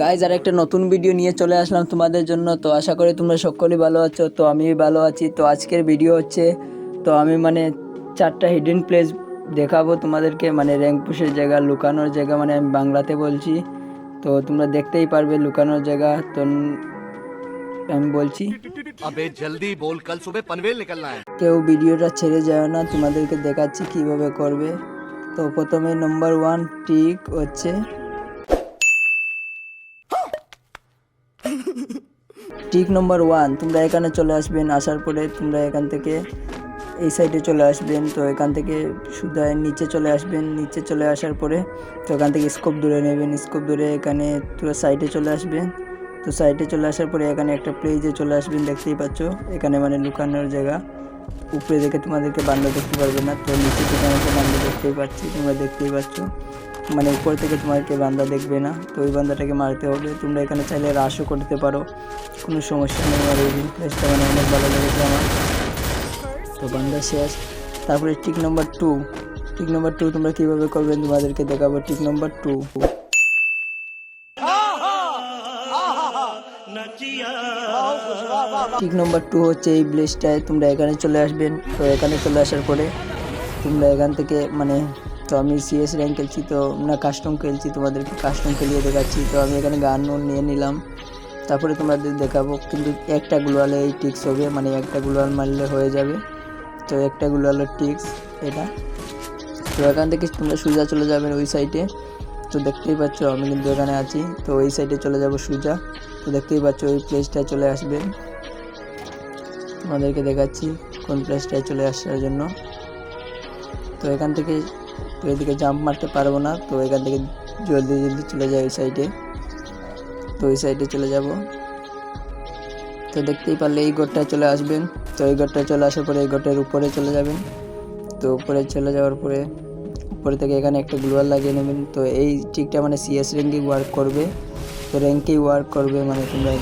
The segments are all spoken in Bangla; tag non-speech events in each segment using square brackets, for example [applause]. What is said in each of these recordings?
গাইজ আর একটা নতুন ভিডিও নিয়ে চলে আসলাম তোমাদের জন্য। তো আশা করি তোমরা সকলেই ভালো আছো তো আমি ভালো আছি। তো আজকের ভিডিও হচ্ছে তো আমি মানে চারটা হিডেন প্লেস দেখাবো তোমাদেরকে। মানে র্যাঙ্কপুষের জায়গা লুকানোর জায়গা মানে আমি বাংলাতে বলছি। তো তোমরা দেখতেই পারবে লুকানোর জায়গা। তো আমি বলছি জলদি বল কাল সুবে কেউ ভিডিওটা ছেড়ে যায় না তোমাদেরকে দেখাচ্ছি কীভাবে করবে। তো প্রথমে নম্বর ওয়ান টিক হচ্ছে টিক নম্বর ওয়ান তোমরা এখানে চলে আসবেন, আসার পরে তোমরা এখান থেকে এই সাইডে চলে আসবেন, তো এখান থেকে সুদায় নিচে চলে আসবেন, নিচে চলে আসার পরে তো এখান থেকে স্কোপ দূরে নেবেন স্কোপ দূরে এখানে পুরো সাইডে চলে আসবেন, তো সাইডে চলে আসার পরে এখানে একটা প্লেজে চলে আসবেন, দেখতেই পাচ্ছ, এখানে মানে লুকানোর জায়গা। উপরে দেখে তোমাদেরকে বান্দা দেখতে পারবে না, তো নিচে থেকে বান্দা দেখতেই পাচ্ছি, তোমরা দেখতেই পাচ্ছ। মানে উপর থেকে তোমাকে বান্দা দেখবে না। তো ওই বান্দাটাকে মারতে হবে। তোমরা এখানে চাইলে রাশও করতে পারো। কোনো সমস্যা নেই আর এই প্লেসটা মানে অনেক ভালো লেগেছে আমার। তো বান্দা শেষ। তারপরে tick number two tick number two তোমরা কীভাবে করবেন তোমাদেরকে দেখাবো। Tick number two tick number two হচ্ছে এই ব্লেসটায় তোমরা এখানে চলে আসবেন। তো এখানে চলে আসার পরে তোমরা এখান থেকে মানে তো আমি সিএস র্যাঙ্ক খেলছি, তো না কাস্টম খেলছি, তোমাদেরকে কাস্টম খেলিয়ে দেখাচ্ছি। তো আমি এখানে গান নিয়ে নিলাম। তারপরে তোমাদের দেখাবো, কিন্তু একটা গ্লোয়ালে এই টিক্স হবে মানে একটা গ্লোয়াল মারলে হয়ে যাবে। তো একটা গ্লোয়ালের টিক্স এটা। তো এখান থেকে তোমরা সোজা চলে যাবেন ওই সাইডে তো দেখতেই পাচ্ছ, আমি কিন্তু এখানে আছি। তো ওই সাইডে চলে যাব সোজা। তো দেখতেই পাচ্ছ ওই প্লেসটায় চলে আসবেন তোমাদেরকে দেখাচ্ছি, কোন প্লেসটায় চলে আসার জন্য। তো এখান থেকে তো এদিকে জাম্প মারতে পারব না, তো এখান থেকে জলদি জলদি চলে যায় ওই সাইডে তো ওই সাইডে চলে যাব। তো দেখতেই পারলে এই ঘরটায় চলে আসবেন। তো এই ঘরটায় চলে আসার পরে এই ঘরটার উপরে চলে যাবেন। তো উপরে চলে যাওয়ার পরে, উপরে থেকে এখানে একটা গ্লোয়ার লাগিয়ে নেবেন। তো এই ঠিকটা মানে সিএস র্যাঙ্কে ওয়ার্ক করবে। তো র্যাঙ্কেই ওয়ার্ক করবে মানে তোমরা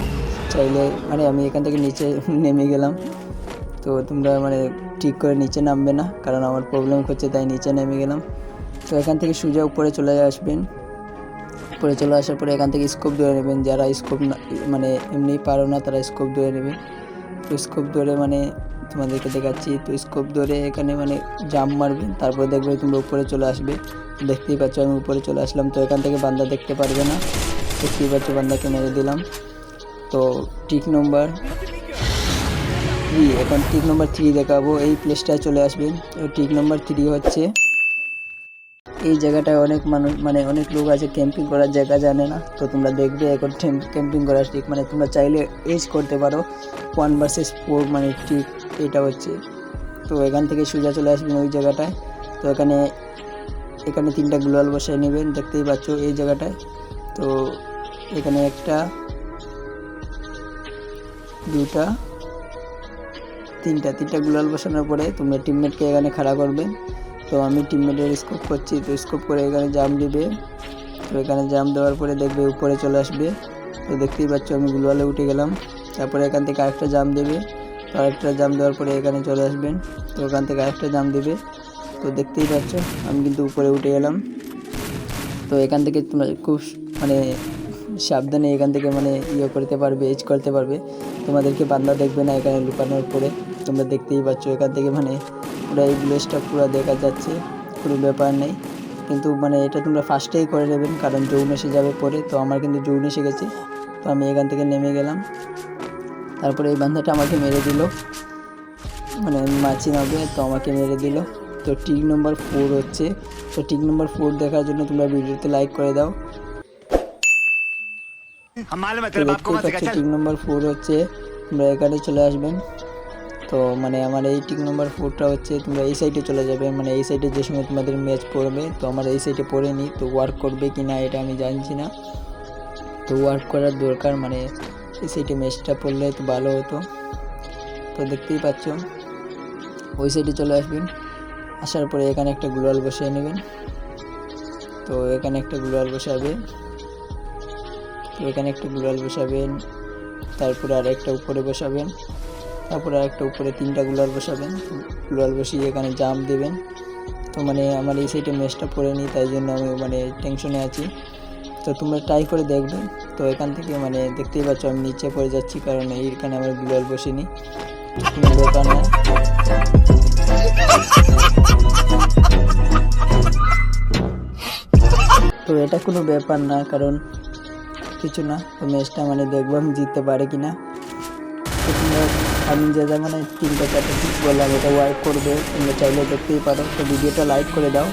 চাইলে মানে আমি এখান থেকে নিচে [laughs] নেমে গেলাম। তো তোমরা মানে ঠিক করে নিচে নামবে না, কারণ আমার প্রবলেম হচ্ছে তাই নিচে নেমে গেলাম। তো এখান থেকে সোজা উপরে চলে আসবেন। উপরে চলে আসার পরে এখান থেকে স্কোপ ধরে নেবেন। যারা স্কোপ মানে এমনি পারো না, তারা স্কোপ ধরে নেবেন। তো স্কোপ ধরে মানে তোমাদেরকে দেখাচ্ছি। তো স্কোপ ধরে এখানে মানে জাম্প মারবেন। তারপরে দেখবে তোমরা উপরে চলে আসবে। দেখতেই পাচ্ছ আমি উপরে চলে আসলাম। তো এখান থেকে বান্দা দেখতে পারবে না। দেখতেই পাচ্ছ বান্দাকে মেরে দিলাম। তো টিক নম্বর থ্রি এখন টিক নম্বর থ্রি দেখাবো। এই প্লেসটায় চলে আসবেন টিক নম্বর থ্রি হচ্ছে এই জায়গাটায় অনেক মানুষ মানে অনেক লোক আছে ক্যাম্পিং করার জায়গা জানে না। তো তোমরা দেখবে এখন ক্যাম্পিং করার ঠিক মানে তোমরা চাইলে এজ করতে পারো। ওয়ান ভার্সেস ফোর মানে ঠিক এটা হচ্ছে। তো এখান থেকে সোজা চলে আসবেন ওই জায়গাটায়। তো এখানে এখানে তিনটা গ্লোয়াল বসায় নেবেন, দেখতেই পাচ্ছ এই জায়গাটায়। তো এখানে একটা, দুটা, তিনটা তিনটা গ্লোয়াল বসানোর পরে তোমরা টিমমেটকে এখানে খাড়া করবে তো আমি টিমমেটের স্কোপ করছি, তো স্কোপ করে এখানে জাম দিবে। তো এখানে জাম দেওয়ার পরে দেখবে উপরে চলে আসবে। তো দেখতেই পাচ্ছ আমি গ্লোয়ালে উঠে গেলাম। তারপরে এখান থেকে আরেকটা জাম দেবে। তো আরেকটা জাম দেওয়ার পরে এখানে চলে আসবেন। তো ওখান থেকে আরেকটা জাম দেবে। তো দেখতেই পাচ্ছ আমি কিন্তু উপরে উঠে গেলাম। তো এখান থেকে তোমরা খুব মানে সাবধানে এখান থেকে মানে ইয়ে করতে পারবে এজ করতে পারবে। তোমাদেরকে বান্দা দেখবে না এখানে লুকানোর পরে। তোমরা দেখতেই পাচ্ছ এখান থেকে মানে পুরো এই গ্লেসটা পুরো দেখা যাচ্ছে কোনো ব্যাপার নেই। কিন্তু মানে এটা তোমরা ফার্স্টেই করে নেবেন কারণ জৌন এসে যাবে পরে। তো আমার কিন্তু জৌন এসে গেছে তো আমি এখান থেকে নেমে গেলাম। তারপরে এই বান্ধাটা আমাকে মেরে দিল। মানে মাছি নামবে তো আমাকে মেরে দিল। তো টিক নম্বর ফোর হচ্ছে। তো টিক নম্বর ফোর দেখার জন্য তোমরা ভিডিওতে লাইক করে দাও। টিক নম্বর ফোর হচ্ছে। তোমরা এখানে চলে আসবেন। তো মানে আমার এই টিক নম্বর ফোরটা হচ্ছে তোমরা এই সাইডে চলে যাবে। মানে এই সাইডে যে সময় তোমাদের ম্যাচ পড়বে, তো আমার এই সাইডে পড়েনি তো ওয়ার্ক করবে কি না এটা আমি জানছি না। তো ওয়ার্ক করার দরকার মানে এই সাইডে ম্যাচটা পড়লে তো ভালো হতো। তো দেখতেই পাচ্ছ, ওই সাইডে চলে আসবেন। আসার পরে এখানে একটা গ্লোয়াল বসিয়ে নেবেন। তো এখানে একটা গ্লোয়াল বসাবে। তো এখানে একটা গ্লোয়াল বসাবেন, তারপরে আর একটা উপরে বসাবেন। তারপরে আর একটা উপরে তিনটা গুলার বসাবেন। গুলার বসিয়ে এখানে জাম দেবেন। তো মানে আমার এই সাইডে ম্যাচটা পড়ে নি, তাই জন্য আমি মানে টেনশনে আছি। তো তোমরা ট্রাই করে দেখবে। তো এখান থেকে মানে দেখতেই পাচ্ছ আমি নিচে পড়ে যাচ্ছি, কারণ এইখানে আমার গ্লোয়াল বসেনি। কোনো ব্যাপার না তো এটা কোনো ব্যাপার না, কারণ কিছু না। তো ম্যাচটা মানে দেখব আমি জিততে পারে কি না তো আমি যে মানে তিনটা চারটে বললাম এটা ওয়ার্ক করবে, তোমরা চাইলে দেখতেই পারো। তো ভিডিওটা লাইক করে দাও।